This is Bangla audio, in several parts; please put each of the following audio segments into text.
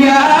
يا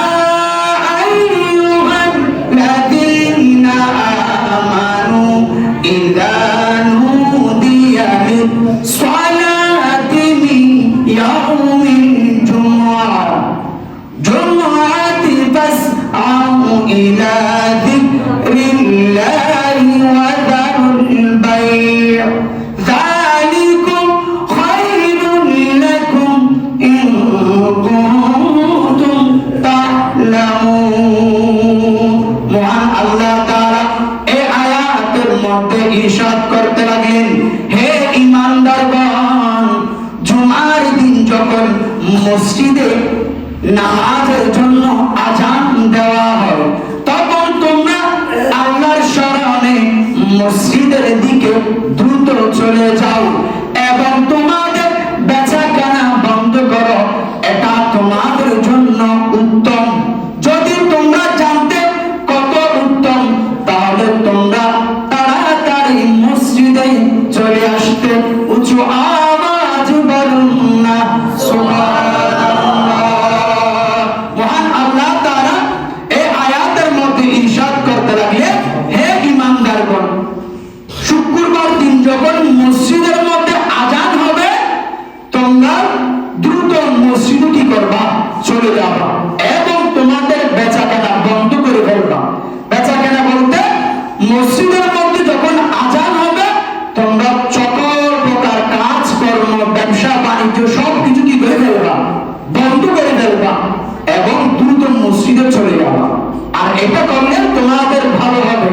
ইরশাদ করতে লাগলেন হে ইমানদার ঈমানদারগণ জুমার দিন যখন মসজিদে নামাজের জন্য মসজিদের মধ্যে আজান হবে, তোমরা দ্রুত মসজিদ কি করবা? চলে যাবা। এবং তোমাদের বেচা কেনা বন্ধ করে ফেলবা। বেচা কেনা বলতে, মসজিদের মধ্যে যখন আজান হবে, তোমরা সকল প্রকার কাজ কর্ম ব্যবসা, বাণিজ্য সব কিছু কি করে ফেলবা? বন্ধ করে ফেলবা। এবং দ্রুত মসজিদে চলে যাবা। আর এটা করলে তোমাদের ভালো হবে।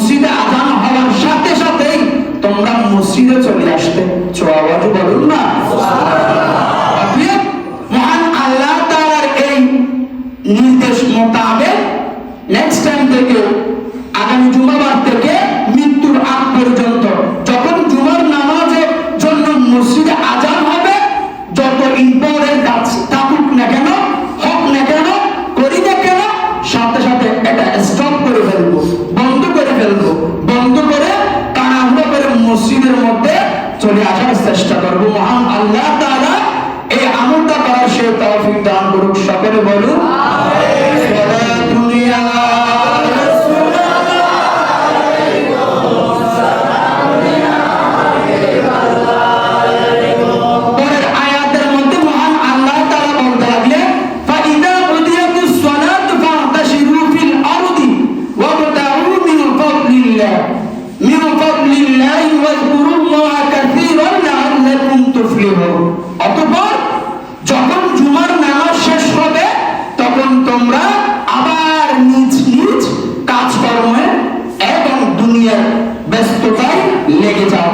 মসজিদে আজান হওয়ার সাথে সাথেই তোমরা মসজিদে চলে আসতে চোয়াবাজু বলুন না। মহান আল্লাহ তাআলার এই নির্দেশ মোতাবেক নেক্সট টাইম থেকে, আগামী জুমাবার থেকে মৃত্যুর আগ পর্যন্ত যখন জুমার নামাজের জন্য মসজিদে আজান হবে, যত ইম্পর্টেন্ট কাজ আসার চেষ্টা করব। মহান আল্লাহ তাআলা এই আমলটা করার সে তৌফিক দান করুক, সকলে বলুন, পরের আয়াতের মধ্যে অতঃপর যখন জুমার নামাজ শেষ হবে, তখন তোমরা আবার নিজ নিজ কাজকর্মে এবং দুনিয়ার ব্যস্ততায় লেগে যাও।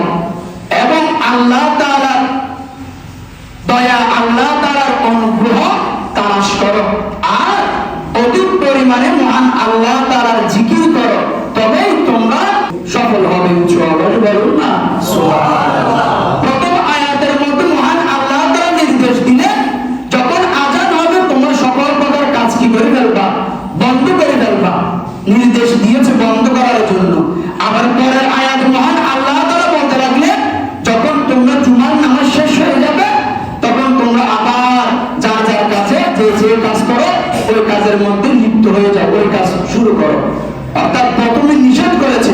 এবং আল্লাহ তাআলার দয়া, আল্লাহ তাআলার অনুগ্রহ তালাশ করো। আর অধিক পরিমাণে মহান আল্লাহ কাজের মধ্যে লিপ্ত হয়ে যাও, ওই কাজ শুরু করো। অর্থাৎ প্রথমে নিষেধ করেছে,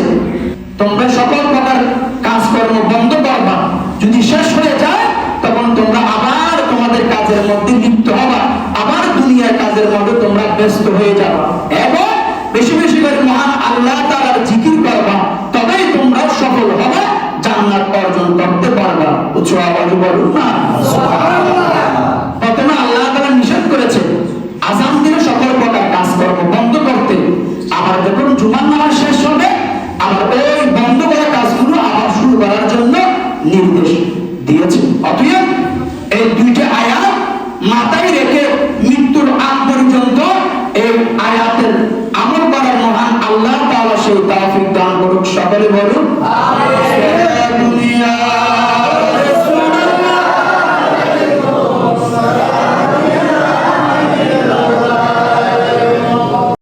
তোমরা সকল প্রকার কাজকর্ম বন্ধ করবা। যদি শেষ হয়ে যায়, তখন তোমরা আবার তোমাদের কাজের মধ্যে লিপ্ত হবা, আবার দুনিয়ার কাজের মধ্যে তোমরা ব্যস্ত হয়ে যাবা। এবং